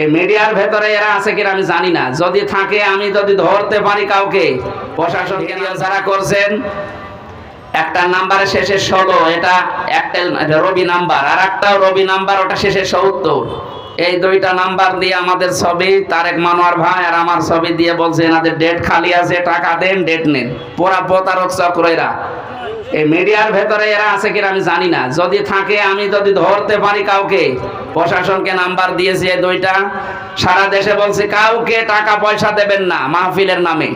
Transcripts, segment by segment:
এই মিডিয়ার ভেতরে এরা আছে কিনা আমি জানি না। যদি থাকে, আমি যদি ধরতে পারি কাউকে, প্রশাসন যারা করছেন? একটা নাম্বারের শেষে ষোলো, এটা একটা রবি নাম্বার। আর একটাও রবি নাম্বার, ওটা শেষে সত্তর। এই দুইটা নাম্বার দিয়ে আমাদের ছবি, তারেক মানোয়ার ভাই আর আমার ছবি দিয়ে বলছে, এনাদের ডেট খালি আছে, টাকা দেন ডেট নেন। পোড়া প্রতারক চক্র এরা। এই মিডিয়ার ভেতরে এরা আছে কিনা আমি জানি না। যদি থাকে, আমি যদি ধরতে পারি কাউকে, প্রশাসনকে নাম্বার দিয়েছি এই দুইটা। সারা দেশে বলছে, কাউকে টাকা পয়সা দেবেন না মাহফিলের নামে।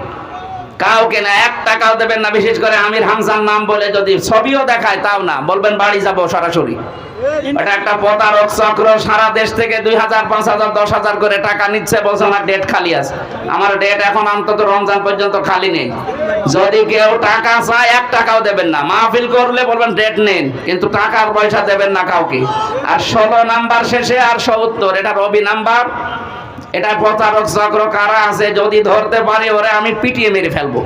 কাউকে না, এক টাকাও দেবেন না। বিশেষ করে আমির হামসার নাম বলে যদি ছবিও দেখায়, তাও না। বলবেন, বাড়ি যাব সরাসরি। এটা একটা প্রতারক চক্র। সারা দেশ থেকে দুই হাজার, পাঁচ হাজার, দশ হাজার করে টাকা নিচ্ছে বলছে আমার ডেট খালি আছে। আমার ডেট এখন অন্তত রমজান পর্যন্ত খালি নেই। যদি কেউ টাকা চায়, এক টাকাও দেবেন না। মাহফিল করলে বলবেন ডেট নেন, কিন্তু টাকার পয়সা দেবেন না কাউকে। আর ষোলো নাম্বার শেষে আর সত্তর, এটা রবি নাম্বার। এটা প্রতারক চক্র কারা আছে? যদি ধরতে পারে, ওরে আমি পিটিয়ে মেরে ফেলব।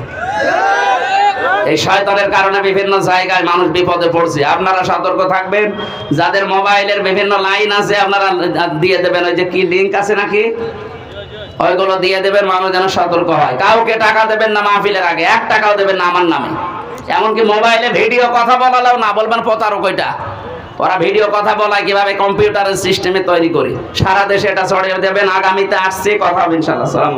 এই শয়তানের কারণে বিভিন্ন জায়গায় মানুষ বিপদে পড়ছে। আপনারা সতর্ক থাকবেন। যাদের মোবাইলের বিভিন্ন লাইন আছে, আপনারা দিয়ে দেবেন। ওই যে কি লিংক আছে নাকি? ওইগুলো দিয়ে দেবেন, মানুষ যেন সতর্ক হয়। কাউকে টাকা দেবেন না মাহফিলের আগে। এক টাকাও দেবেন না আমার নামে। এমনকি মোবাইলে ভিডিও কথা বলালেও না। বলবেন প্রতারক ওইটা। ওরা ভিডিও কথা বলায় কীভাবে কম্পিউটারের সিস্টেমে তৈরি করি। সারা দেশে এটা ছড়িয়ে দেবেন। আগামীতে আসছে কথা হবে ইনশাল্লাহ সালাম